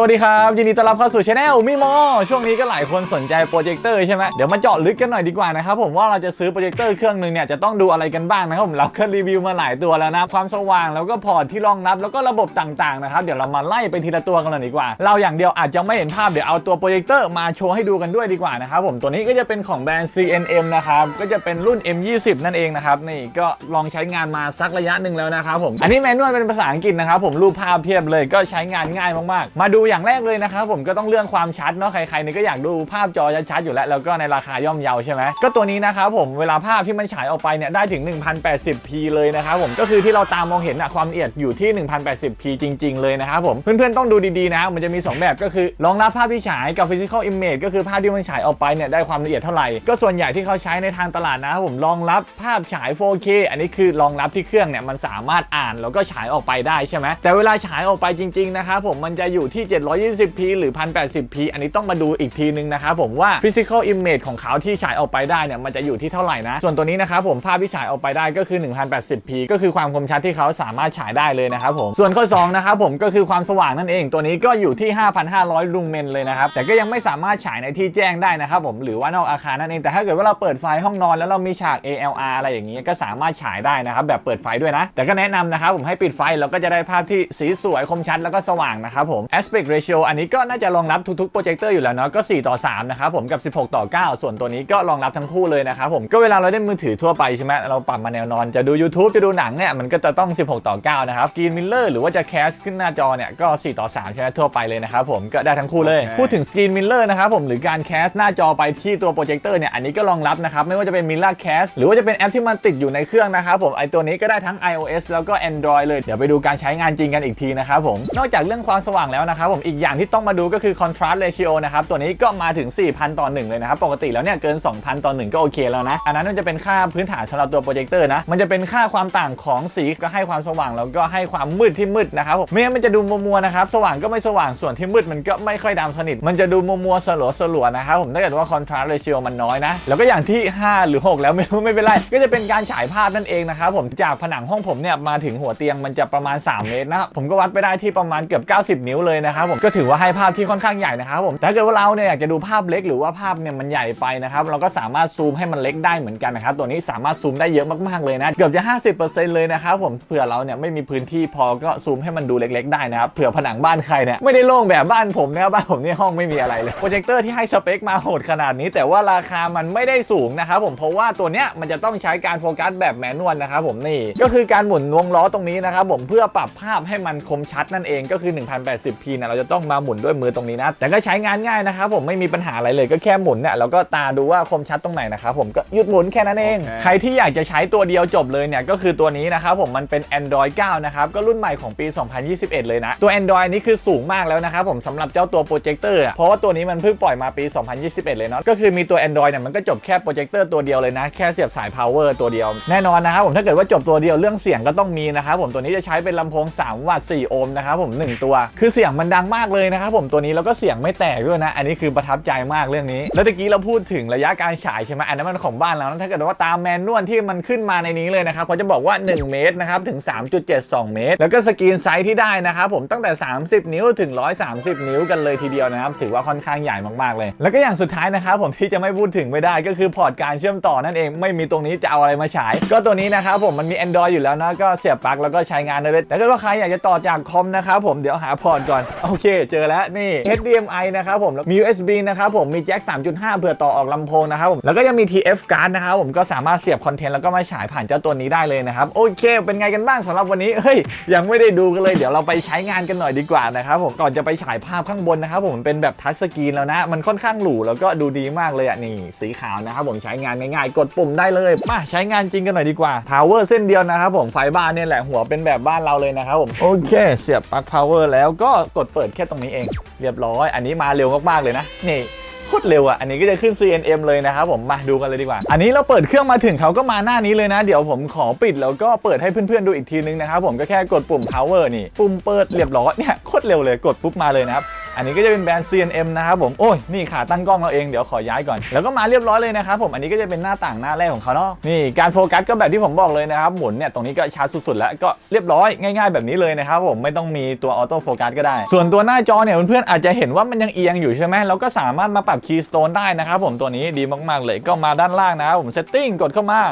สวัสดีครับ ยินดีต้อนรับเข้าสู่ช anel มิโมช่วงนี้ก็หลายคนสนใจโปรเจคเตอร์ใช่ไหมเดี๋ยวมาเจาะลึกกันหน่อยดีกว่านะครับผมว่าเราจะซื้อโปรเจคเตอร์เครื่องหนึ่งเนี่ยจะต้องดูอะไรกันบ้างนะครับผมเราก็รีวิวมาหลายตัวแล้วนะ ความสว่างแล้วก็พอร์ตที่รองรับแล้วก็ระบบต่างๆนะครับเดี๋ยวเรามาไล่ไปทีละตัวกันเลยดีกว่า เราอย่างเดียวอาจจะไม่เห็นภาพเดี๋ยวเอาตัวโปรเจคเตอร์มาโชว์ให้ดูกันด้วยดีกว่านะครับผมตัวนี้ก็จะเป็นของแบรนด์ CNM นะครับก็จะเป็นรุ่น M20 นั่นเองนะครับนี่ก็ลองใช้งานมาสักระยะหนึ่งแล้วนะครับผมอันนี้แมนนวลเป็นภาษาอังกฤษนะครับผมรูปภาพเพียบเลยก็ใช้งานง่ายมากๆ มาดูอย่างแรกเลยนะครับผมก็ต้องเรื่องความชัดเนาะใครๆนี่ก็อยากดูภาพจอชัดๆอยู่แล้วแล้วก็ในราคาย่อมเยาใช่ไหมก็ตัวนี้นะครับผมเวลาภาพที่มันฉายออกไปเนี่ยได้ถึง 1080p เลยนะครับผมก็คือที่เราตามมองเห็นอะความละเอียดอยู่ที่ 1080p จริง ๆ เลยนะครับผมเพื่อนๆต้องดูดีๆนะมันจะมี 2 แบบก็คือรองรับภาพที่ฉายกับ physical image ก็คือภาพที่มันฉายออกไปเนี่ยได้ความละเอียดเท่าไหร่ก็ส่วนใหญ่ที่เขาใช้ในทางตลาดนะครับผมรองรับภาพฉาย 4K อันนี้คือรองรับที่เครื่องเนี่ยมันสามารถอ่านแล้วก็ฉายออกไปได้ใช่ไหมแต่เวลาฉายออกไปจริงๆนะครับผมมันจะอยู่ที่ 720p หรือ 1080p อันนี้ต้องมาดูอีกทีนึงนะครับผมว่า physical image ของเขาที่ฉายออกไปได้เนี่ยมันจะอยู่ที่เท่าไหร่นะ ส่วนตัวนี้นะครับผมภาพที่ฉายออกไปได้ก็คือ 1080p ก็คือความคมชัดที่เขาสามารถฉายได้เลยนะครับผมส่วนข้อ2นะครับผมก็คือความสว่างนั่นเอง ตัวนี้ก็อยู่ที่ 5,500 ลูเมนเลยนะครับแต่ก็ยังไม่สามารถฉายในที่แจ้งได้นะครับผมหรือว่านอกอาคารนั่นเองแต่ถ้าเกิดว่าเราเปิดไฟห้องนอนแล้วเรามีฉาก ALR อะไรอย่างนี้ก็สามารถฉายได้นะครับแบบเปิดไฟด้วยนะ แต่ก็แนะนำนะครับผมให้ปิดไฟเราก็จะได้ภาพที่สีสวยคมชัดแล้วก็สว่างนะครับผม aspect ratio อันนี้ก็น่าจะรองรับทุกๆโปรเจคเตอร์อยู่แล้วเนาะก็ 4 ต่อ 3 นะครับผมกับ 16 ต่อ 9 ส่วนตัวนี้ก็รองรับทั้งคู่เลยนะครับผมก็เวลาเราเล่นมือถือทั่วไปใช่ไหมเราปรับมาแนวนอนจะดู YouTube จะดูหนังเนี่ยมันก็จะต้อง 16 ต่อ 9 นะครับ Screen Mirror หรือว่าจะแคสขึ้นหน้าจอเนี่ยก็ 4 ต่อ 3 ใช่ไหมทั่วไปเลยนะครับผมก็ได้ทั้งคู่เลยโอเคพูดถึง Screen Mirror นะครับผมหรือการแคสหน้าจอไปที่ตัวโปรเจคเตอร์เนี่ยอันนี้ก็รองรับนะครับไม่ว่าจะเป็น Mirror Cast หรือว่าจะเป็นแอปที่มันติดอยู่ในเครื่องนะครับผมไอตัวนี้ก็ได้ทั้ง iOS แล้วก็ Android เลยเดี๋ยวไปดูการใช้งานจริงกันอีกทีนะครับผมนอกจากเรื่องความสว่างแล้วนะครับผมอีกอย่างที่ต้องมาดูก็คือ contrast ratio นะครับตัวนี้ก็มาถึง 4,000 ต่อ 1 เลยนะครับปกติแล้วเนี่ยเกิน 2,000 ต่อ 1 ก็โอเคแล้วนะ อันนั้นมันจะเป็นค่าพื้นฐานสำหรับตัวโปรเจคเตอร์นะมันจะเป็นค่าความต่างของสีก็ให้ความสว่างแล้วก็ให้ความมืดที่มืดนะครับผมไม่งั้นมันจะดูมัวๆนะครับสว่างก็ไม่สว่างส่วนที่มืดมันก็ไม่ค่อยดำสนิทมันจะดูมัวๆสลัวๆนะครับผมถ้าเกิดว่า contrast ratio มันน้อยนะแล้วก็อย่างที่ 5 หรือ 6 แล้วไม่รู้ไม่เป็นไรก็จะเป็นการฉายภาพนั่นเองนะครับผมจากผนังห้องผมเนี่ยมาถึงหัวเตียงมันจะประมาณ 3 เมตรนะผมก็วัดไปได้ที่ประมาณเกือบ 90 นิ้วเลยนะครับผมก็ถือว่าให้ภาพที่ค่อนข้างใหญ่นะครับผมแต่ถ้าเกิดว่าเราเนี่ยอยากจะดูภาพเล็กหรือว่าภาพเนี่ยมันใหญ่ไปนะครับเราก็สามารถซูมให้มันเล็กได้เหมือนกันนะครับตัวนี้สามารถซูมได้เยอะมากๆเลยนะเกือบจะ 50%เลยนะครับผมเผื่อเราเนี่ยไม่มีพื้นที่พอก็ซูมให้มันดูเล็ก ๆ ได้นะครับเผื่อผนังบ้านใครเนี่ยไม่ได้โล่งแบบบ้านผมนะครับบ้านผมนี่ห้องไม่มีอะไรเลยโปรเจคเตอร์ที่ให้สเปคมาโหดขนาดนี้ แต่ว่าราคามันไม่ได้สูงนะครับผมเพราะว่าตัวเนี้ยมันจะต้องใช้การโฟกัสแบบแมนนวลนะครับผมนี่ก็คือการหมุนวงล้อตรงนี้นะครับผมเพื่อปรับภาพให้มันคมชัดนั่นเองก็คือ 1080p นะเราจะต้องมาหมุนด้วยมือตรงนี้นะ แต่ก็ใช้งานง่ายนะครับผมไม่มีปัญหาอะไรเลยก็แค่หมุนเนี่ยแล้วก็ตาดูว่าคมชัดตรงไหนนะครับผมก็หยุดหมุนแค่นั้นเองโอเคใครที่อยากจะใช้ตัวเดียวจบเลยเนี่ยก็คือตัวนี้นะครับผมมันเป็น Android 9 นะครับก็รุ่นใหม่ของปี 2021 เลยนะ ตัว Android นี่คือสูงมากแล้วนะครับผมสำหรับเจ้าตัวโปรเจคเตอร์เพราะว่าตัวนี้มันเพิ่งปล่อยมาปี 2021 เลยเนาะก็คือมีตัว Android เนี่ยมันก็จบแค่โปรเจคเตอร์ตัวเดียวเลยนะแค่เสียบสาย power ตัวเดียวแน่นอนนะครับผมถ้าเกิดว่าจบตัวเดียวเรื่องเสียงก็ต้องมีนะครับผมตัวนี้จะใช้เป็นลำโพง 3 วัตต์ 4 โอห์มนะครับผม1ตัว คือเสียงมันดังมากเลยนะครับผมตัวนี้แล้วก็เสียงไม่แตกด้วยนะ อันนี้คือประทับใจมากเรื่องนี้ แล้วตะกี้เราพูดถึงระยะการฉายใช่ไหมอันนั้นมันของบ้านเราถ้าเกิดว่าตามแมนนวลที่มันขึ้นมาในนี้เลยนะครับเขาจะบอกว่า 1 เมตรนะครับถึง 3.72 เมตร แล้วก็สกรีนไซส์ที่ได้นะครับผมตั้งแต่ 30 นิ้วถึง 130 นิ้วกันเลยทีเดียวนะครับถือว่าค่อนข้างใหญ่มากๆเลย แล้วก็อย่างสุดท้ายนะครับผมที่จะไม่พูดถึงไม่ได้ก็คือพอร์ตการเชื่อมต่อนั่นเองไม่มีตรงนี้จะเอาอะไรมาฉาย ก็ตัวนี้นะครับผมมันมี Android อยู่แล้วนะก็เสียบปลั๊กแล้วก็ใช้งานได้เลยแต่ถ้าว่าใครอยากจะต่อจากคอมนะครับผมเดี๋ยวหาพอร์ตก่อนโอเค เจอแล้วนี่ HDMI นะครับผมแล้วมี USB นะครับผมมีแจ็ค 3.5 เผื่อต่อออกลำโพงนะครับผมแล้วก็ยังมี TF card นะครับผมก็สามารถเสียบคอนเทนต์แล้วก็มาฉายผ่านเจ้าตัวนี้ได้เลยนะครับโอเค เป็นไงกันบ้างสำหรับวันนี้เฮ้ยยังไม่ได้ดูกันเลยเดี๋ยวเราไปใช้งานกันหน่อยดีกว่านะครับผมก่อนจะไปฉายภาพข้างบนนะครับผมมันเป็นแบบทัชสกรีนแล้วนะมันค่อนข้างหรูแล้วก็ดูดีมากเลยอะนี่สีขาวนะครับผมใช้งานง่ายๆกดปุ่มได้เลยมาใช้งานจริงกันหน่อยดีกว่า power เส้นเดียวนะครับผมไฟบ้านเนี่ยแหละหัวเป็นแบบบ้านเราเลยนะครับผมโอเค เสียบปลั๊ก power แล้วก็กดปิดแค่ตรงนี้เอง เรียบร้อย อันนี้มาเร็วมากๆเลยนะ นี่โคตรเร็วอะ อันนี้ก็จะขึ้น CNM เลยนะครับผม มาดูกันเลยดีกว่า อันนี้เราเปิดเครื่องมาถึงเขาก็มาหน้านี้เลยนะ เดี๋ยวผมขอปิดแล้วก็เปิดให้เพื่อนๆดูอีกทีนึงนะครับผม ก็แค่กดปุ่ม power นี่ ปุ่มเปิดเรียบร้อยเนี่ย โคตรเร็วเลย กดปุ๊บมาเลยนะครับ อันนี้ก็จะเป็นแบรนด์ CNM นะครับผมโอ้ยนี่ขาตั้งกล้องเราเองเดี๋ยวขอย้ายก่อน แล้วก็มาเรียบร้อยเลยนะครับผมอันนี้ก็จะเป็นหน้าต่างหน้าแรกของเขาเนาะนี่การโฟกัสก็แบบที่ผมบอกเลยนะครับหมุนเนี่ยตรงนี้ก็ชัดสุดๆแล้วก็เรียบร้อยง่ายๆ แบบนี้เลยนะครับผมไม่ต้องมีตัวออโต้โฟกัสก็ได้ ส่วนตัวหน้าจอเนี่ยเพื่อนๆอาจจะเห็นว่ามันยังเอียงอยู่ใช่ไหมเราก็สามารถมาปรับคีย์สโตนได้นะครับผมตัวนี้ดีมากๆเลยก็มาด้านล่างนะครับผม setting กดเข้ามา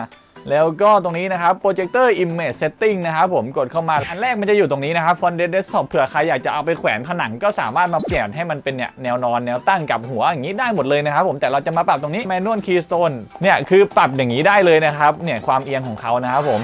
แล้วก็ตรงนี้นะครับ projector image setting นะครับผมกดเข้ามา อันแรกมันจะอยู่ตรงนี้นะครับ font desktop เผื่อใครอยากจะเอาไปแขวนผนังก็สามารถมาเปลี่ยนให้มันเป็นเนี่ยแนวนอนแนวตั้งกับหัวอย่างนี้ได้หมดเลยนะครับผมแต่เราจะมาปรับตรงนี้ manual keystone เนี่ยคือปรับอย่างนี้ได้เลยนะครับเนี่ยความเอียงของเขานะครับผม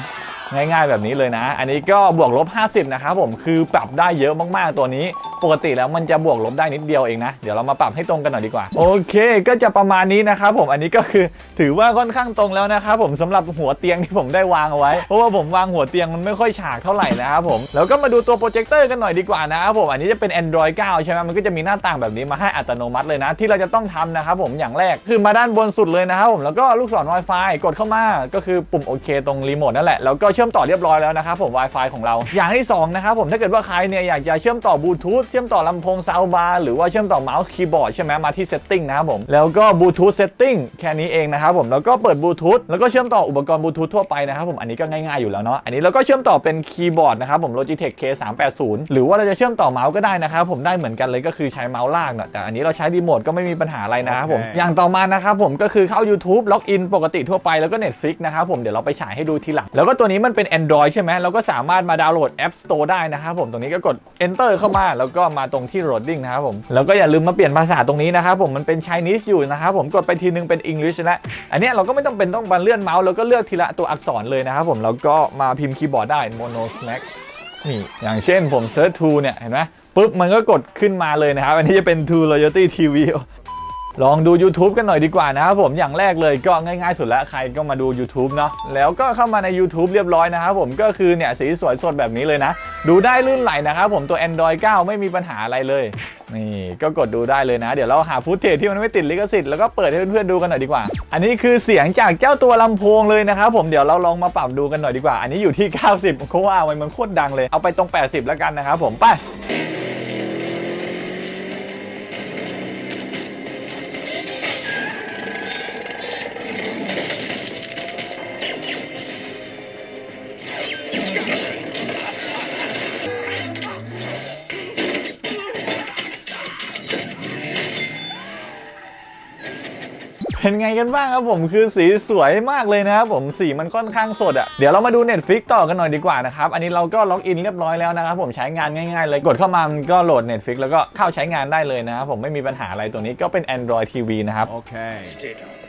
ง่ายๆแบบนี้เลยนะ อันนี้ก็บวกลบ 50 นะครับผม คือปรับได้เยอะมากๆตัวนี้ ปกติแล้วมันจะบวกลบได้นิดเดียวเองนะ เดี๋ยวเรามาปรับให้ตรงกันหน่อยดีกว่า โอเค ก็จะประมาณนี้นะครับผมอันนี้ก็คือถือว่าค่อนข้างตรงแล้วนะครับผมสำหรับหัวเตียงที่ผมได้วางเอาไว้ เพราะว่าผมวางหัวเตียงมันไม่ค่อยฉากเท่าไหร่นะครับผมแล้วก็มาดูตัวโปรเจคเตอร์กันหน่อยดีกว่านะครับผมอันนี้จะเป็น Android 9 ใช่ไหมมันก็จะมีหน้าต่างแบบนี้มาให้อัตโนมัติเลยนะ ที่เราจะต้องทำนะครับผมอย่างแรกคือมาด้านบนสุดเลยนะครับผมแล้วก็ลูกศร Wi-Fi กดเข้ามาก็คือปุ่มโอเคตรงรีโมทนั่นแหละแล้วก็เชื่อมต่อเรียบร้อยแล้วนะครับผม Wi-Fi ของเรา อย่างที่สองนะครับผมถ้าเกิดว่าใครเนี่ยอยากจะเชื่อมต่อบลูทูธเชื่อมต่อลำโพงซาวบาร์หรือว่าเชื่อมต่อเมาส์คีย์บอร์ดใช่ไหมมาที่ setting นะครับผม แล้วก็บลูทูธ setting แค่นี้เองนะครับผมแล้วก็เปิดบลูทูธแล้วก็เชื่อมต่ออุปกรณ์บลูทูธทั่วไปนะครับผมอันนี้ก็ง่ายๆอยู่แล้วเนาะอันนี้เราก็เชื่อมต่อเป็นคีย์บอร์ดนะครับผม Logitech K380 หรือว่าเราจะเชื่อมต่อเมาส์ก็ได้นะครับผมได้เหมือนกันเลยก็คือใช้เมาส์ลากเนาะแต่อันนี้เราใช้รีโมทก็ไม่มีปัญหาอะไรนะครับผมโอเคอย่างต่อมานะครับผมก็คือเข้า YouTube ล็อกอินปกติทั่วไปแล้วก็ Netflix นะครับผมเดี๋ยวเราไปฉายให้ดูทีหลังแล้วก็ตัวนี้มันเป็น Android ใช่ไหมเราก็สามารถมาดาวน์โหลด App Store ได้นะครับผมตรงนี้ก็กด Enter เข้ามาแล้วก็มาตรงที่ Loading นะครับผมแล้วก็อย่าลืมมาเปลี่ยนภาษาตรงนี้นะครับผมมันเป็น Chinese อยู่นะครับผมกดไปทีนึงเป็น English แล้วอันนี้เราก็ไม่ต้องเป็นต้องบันเลื่อนเมาส์แล้วก็เลือกทีละตัวอักษรเลยนะครับผมแล้วก็มาพิมพ์คีย์บอร์ดได้ Mono Snack นี่อย่างเช่นผม Search to เนี่ยเห็นไหมปุ๊บมันก็กดขึ้นมาเลยนะครับ อันนี้จะเป็น to Loyalty TV ลองดู YouTube กันหน่อยดีกว่านะครับผมอย่างแรกเลยก็ง่ายๆสุดแล้วใครก็มาดู YouTube เนาะแล้วก็เข้ามาใน YouTube เรียบร้อยนะครับผมก็คือเนี่ยสีสวยสดแบบนี้เลยนะ ดูได้ลื่นไหลนะครับผมตัว Android 9 ไม่มีปัญหาอะไรเลย นี่ก็กดดูได้เลยนะ เดี๋ยวเราหาฟุตเทจที่มันไม่ติดลิขสิทธิ์แล้วก็เปิดให้เพื่อนๆดูกันหน่อยดีกว่า อันนี้คือเสียงจากเจ้าตัวลำโพงเลยนะครับผมเดี๋ยวเราลองมาปรับดูกันหน่อยดีกว่า อันนี้อยู่ที่ 90เพราะว่ามันโคตรดังเลยเอาไปตรง 80 แล้วกันนะครับผมไป เป็นไงกันบ้างครับผมคือสีสวยมากเลยนะครับผมสีมันค่อนข้างสดอะ่ะเดี๋ยวเรามาดู Netflix ต่อกันหน่อยดีกว่านะครับ อันนี้เราก็ล็อกอินเรียบร้อยแล้วนะครับผมใช้งานง่ายๆเลยกดเข้ามามันก็โหลด Netflix แล้วก็เข้าใช้งานได้เลยนะครับผมไม่มีปัญหาอะไรตัวนี้ก็เป็น Android TV นะครับ Okay. Stay down.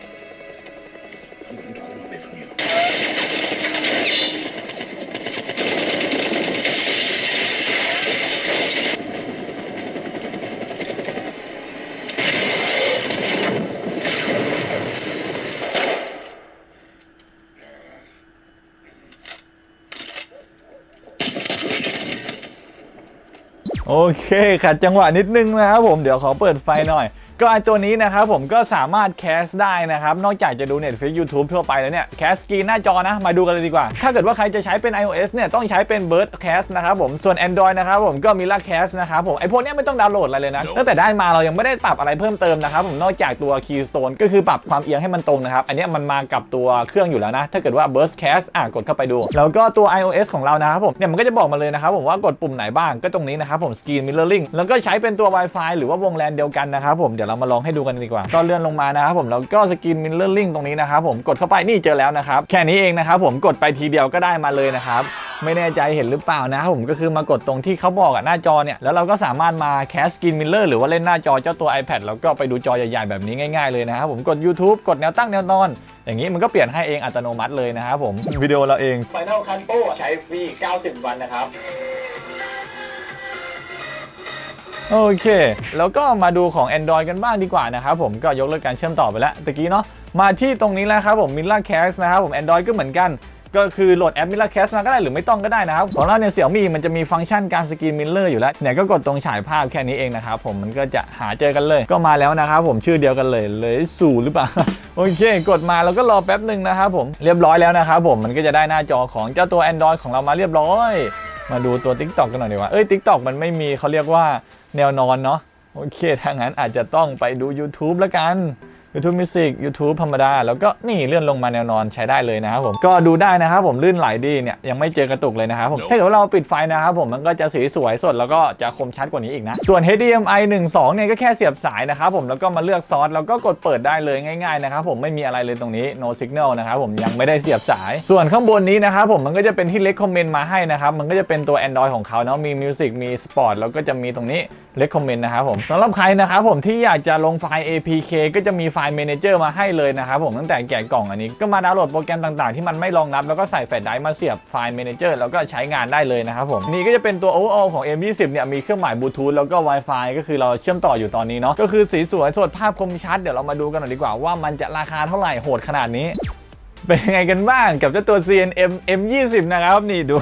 โอเคขัดจังหวะนิดนึงนะครับผมเดี๋ยวขอเปิดไฟหน่อย ก็ไอตัวนี้นะครับผมก็สามารถแคสได้นะครับ นอกจากจะดู Netflix YouTube ทั่วไปแล้วเนี่ยแคสสกรีนหน้าจอนะ มาดูกันเลยดีกว่า ถ้าเกิดว่าใครจะใช้เป็น iOS เนี่ยต้องใช้เป็น Bird Cast นะครับผมส่วน Android นะครับผมก็มี l a Cast นะครับผมไอพวกเนี้ยไม่ต้องดาวน์โหลดอะไรเลยนะตั้งแต่ได้มาเรายังไม่ได้ปรับอะไรเพิ่มเติมนะครับผมนอกจากตัว Keystone ก็คือปรับความเอียงให้มันตรงนะครับอันเนี้ยมันมากับตัวเครื่องอยู่แล้วนะ ถ้าเกิดว่า Burst Cast อะกดเข้าไปดู แล้วก็ตัว iOS ของเรานะครับผมเนี่ยมันก็จะบอกมาเลยนะครับผมว่ากดปุ่มไหนบ้างก็ตรงนี้นะครับผม Screen Mirroring แล้วก็ใช้เป็นตัว Wi-Fi หรือว่าวงแลนเดียวกันนะครับผมเดี๋ยวเรามาลองให้ดูกันดีกว่า ก็เลื่อนลงมานะครับผมแล้วก็ Screen Mirroring ตรงนี้นะครับผมกดเข้าไปนี่เจอแล้วนะครับแค่นี้เองนะครับผมกดไปทีเดียวก็ได้มาเลยนะครับไม่แน่ใจเห็นหรือเปล่านะครับผมก็คือมากดตรงที่เขาบอกอะหน้าจอเนี่ยแล้วเราก็สามารถมาแคสกินมิลเลอร์หรือว่าเล่นหน้าจอเจ้าตัว iPad แล้วก็ไปดูจอใหญ่ๆแบบนี้ง่ายๆเลยนะครับผมกด YouTube กดแนวตั้งแนวนอน อย่างนี้มันก็เปลี่ยนให้เองอัตโนมัติเลยนะครับผมวิดีโอเราเอง Final Cut Pro ใช้ฟรี 90 วันนะครับ โอเค แล้วก็มาดูของ Android กันบ้างดีกว่านะครับผมก็ยกเลิกการเชื่อมต่อไปแล้วตะกี้เนาะมาที่ตรงนี้แล้วครับผม Miller Cast นะครับผม Android ก็เหมือนกัน ก็คือโหลดแอป Miller Cast มาก็ได้หรือไม่ต้องก็ได้นะครับ ของเราเนี่ยเสี่ยมี่มันจะมีฟังก์ชันการสกรีนมิลเลอร์อยู่แล้ว เนี่ยก็กดตรงฉายภาพแค่นี้เองนะครับผมมันก็จะหาเจอกันเลย ก็มาแล้วนะครับผมชื่อเดียวกันเลยเลยสู่หรือเปล่าโอเค กดมาแล้วก็รอแป๊บหนึ่งนะครับผมเรียบร้อยแล้วนะครับผมมันก็จะได้หน้าจอของเจ้าตัว Android ของเรามาเรียบร้อย มาดูตัว TikTok กันหน่อยดีกว่า เอ้ย TikTok มันไม่มีเขาเรียกว่าแนวนอนเนาะ โอเค ถ้างั้นอาจจะต้องไปดู YouTube แล้วกัน YouTube Music YouTube ธรรมดา แล้วก็นี่เลื่อนลงมาแนวนอนใช้ได้เลยนะครับผมก็ดูได้นะครับผมลื่นไหลดีเนี่ยยังไม่เจอกระตุกเลยนะครับผมถ้าเกิดว่าเราปิดไฟนะครับผมมันก็จะสีสวยสดแล้วก็จะคมชัดกว่านี้อีกนะส่วน HDMI 1.2เนี่ยก็แค่เสียบสายนะครับผมแล้วก็มาเลือกซอสแล้วก็กดเปิดได้เลยง่ายๆนะครับผมไม่มีอะไรเลยตรงนี้ no signal นะครับผมยังไม่ได้เสียบสาย ส่วนข้างบนนี้นะครับผมมันก็จะเป็นที่ recommend มาให้นะครับมันก็จะเป็นตัว Android ของเขาเนาะมี Music มี Sport แล้วก็จะมีตรงนี้ recommend นะครับผมสำหรับใครนะครับผมที่อยากจะลงไฟล์ APK ก็จะมีไฟล์ Manager มาให้เลยนะครับผมตั้งแต่แกะกล่องอันนี้ก็มาดาวน์โหลดโปรแกรมต่างๆที่มันไม่รองรับแล้วก็ใส่แฟลชไดรฟ์มาเสียบไฟล์ Manager แล้วก็ใช้งานได้เลยนะครับผมนี่ก็จะเป็นตัว overall ของ M20 เนี่ยมีเครื่องหมายบลูทูธแล้วก็ Wi-Fi ก็คือเราเชื่อมต่ออยู่ตอนนี้เนาะก็คือสีสวยสดภาพคมชัดเดี๋ยวเรามาดูกันหน่อยดีกว่าว่ามันจะราคาเท่าไหร่โหดขนาดนี้ เป็นยังไงกันบ้างกับเจ้าตัว CNM M20 นะครับนี่ดู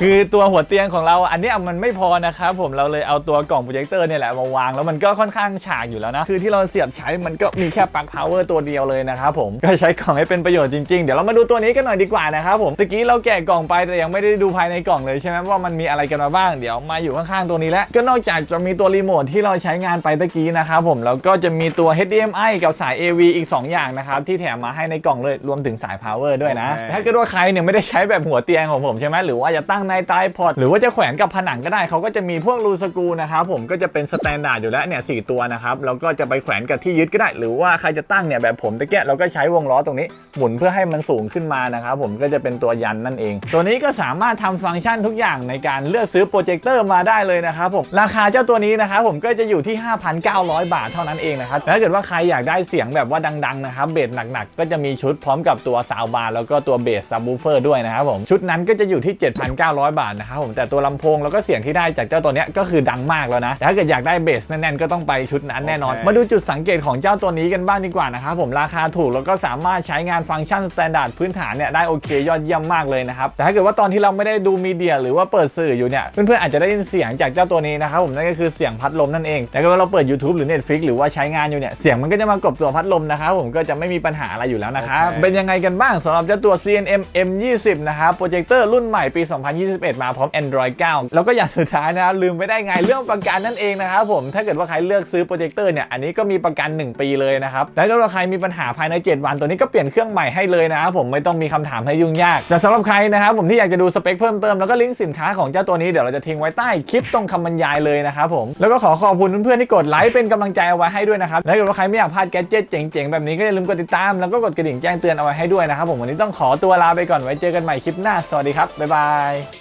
คือตัวหัวเตียงของเราอันเนี้ยมันไม่พอนะครับผมเราเลยเอาตัวกล่องโปรเจคเตอร์เนี่ยแหละมาวางแล้วมันก็ค่อนข้างฉากอยู่แล้วนะคือที่เราเสียบใช้มันก็มีแค่ปลั๊กพาวเวอร์ตัวเดียวเลยนะครับผมก็ใช้กล่องให้เป็นประโยชน์จริงๆ เดี๋ยวเรามาดูตัวนี้กันหน่อยดีกว่านะครับผมตะกี้เราแกะกล่องไปแต่ยังไม่ได้ดูภายในกล่องเลยใช่ไหมว่ามันมีอะไรกันมาบ้างเดี๋ยวมาอยู่ข้างๆตัวนี้แล้วก็นอกจากจะมีตัวรีโมทที่เราใช้งานไปตะกี้นะครับผมแล้วก็จะมีตัว HDMI กับสาย AV อีก 2 อย่างนะครับที่แถมมาให้ในกล่องเลยรวมถึงสาย power ด้วยนะโอเคถ้าเกิดว่าใครเนี่ยไม่ได้ใช้แบบหัวเตียงของผมใช่ไหมหรือว่าจะตั้งในไตรพอดหรือว่าจะแขวนกับผนังก็ได้เขาก็จะมีพวกรูสกูนะครับผมก็จะเป็นสแตนดาร์ดอยู่แล้วเนี่ยสตัวนะครับแล้วก็จะไปแขวนกับที่ยึดก็ได้ หรือว่าใครจะตั้งเนี่ยแบบผมตะเกียเราก็ใช้วงล้อตรงนี้ หมุนเพื่อให้มันสูงขึ้นมานะครับผมก็จะเป็นตัวยันนั่นเอง ตัวนี้ก็สามารถทำฟังก์ชันทุกอย่างในการเลือกซื้อโปรเจคเตอร์มาได้เลยนะครับผมราคาเจ้าตัวนี้นะครับผมก็จะอยู่ที่ 5,900 บาทเท่านั้นเองนะครับแต่ถ้าเกิดว่าใครอยากได้เสียงแบบว่าดังๆนะครับเบสหนักๆ ก็จะมีชุดพร้อมกับตัวซาวบาร์แล้วก็ตัวเบสซับวูเฟอร์ด้วยนะครับผมชุดนั้นก็จะอยู่ที่ 7,900บาทนะครับผมแต่ตัวลำโพงแล้วก็เสียงที่ได้จากเจ้าตัวเนี้ยก็คือดังมากแล้วนะแต่ถ้าเกิดอยากได้เบสแน่นๆก็ต้องไปชุดนั้นแน่นอนโอเคมาดูจุดสังเกตของเจ้าตัวนี้กันบ้างดีกว่านะครับผมราคาถูกแล้วก็สามารถใช้งานฟังก์ชันสแตนดาร์ดพื้นฐานเนี่ยได้โอเคยอดเยี่ยมมากเลยนะครับแต่ถ้าเกิดว่าตอนที่เราไม่ได้ดูมีเดีย หรือว่าเปิดสื่ออยู่เนี่ยเพื่อนๆอาจจะได้ยินเสียงจากเจ้าตัวนี้นะครับผมนั่นก็คือเสียงพัดลมนั่นเองแต่ถ้าเกิดว่าเราเปิด YouTube หรือ Netflix หรือว่าใช้งานอยู่เนี่ยเสียงมันก็จะมากรบตัวพัดลมนะครับผมก็จะไม่มีปัญหาอะไรอยู่แล้วนะครับโอเคเป็นยังไงกันบ้างสำหรับเจ้าตัว CNM M20 นะครับโปรเจคเตอร์รุ่นใหม่ปี2021 มาพร้อม Android 9 แล้วก็อย่างสุดท้ายนะครับลืมไปได้ไงเรื่องประกันนั่นเองนะครับผมถ้าเกิดว่าใครเลือกซื้อโปรเจคเตอร์เนี่ยอันนี้ก็มีประกัน 1 ปีเลยนะครับแล้วถ้าเกิดว่าใครมีปัญหาภายใน 7 วันตัวนี้ก็เปลี่ยนเครื่องใหม่ให้เลยนะครับผมไม่ต้องมีคำถามให้ยุ่งยากแต่สำหรับใครนะครับผมที่อยากจะดูสเปคเพิ่มเติมแล้วก็ลิงก์สินค้าของเจ้าตัวนี้เดี๋ยวเราจะทิ้งไว้ใต้คลิปตรงคำบรรยายเลยนะครับผมแล้วก็ขอขอบคุณเพื่อนๆที่กดไลค์เป็นกำลังใจเอาไว้ให้ด้วยนะครับแล้วถ้าเกิดว่าใครไม่อยากพลาดแกดเจิตเจ๋งๆแบบนี้ก็อย่าลืมกดติดตามแล้วก็กดกระดิ่งแจ้งเตือนเอาไว้ให้ด้วยนะครับผมวันนี้ต้องขอตัวลาไปก่อนไว้เจอกันใหม่คลิปหน้าสวัสดีครับบ๊ายบาย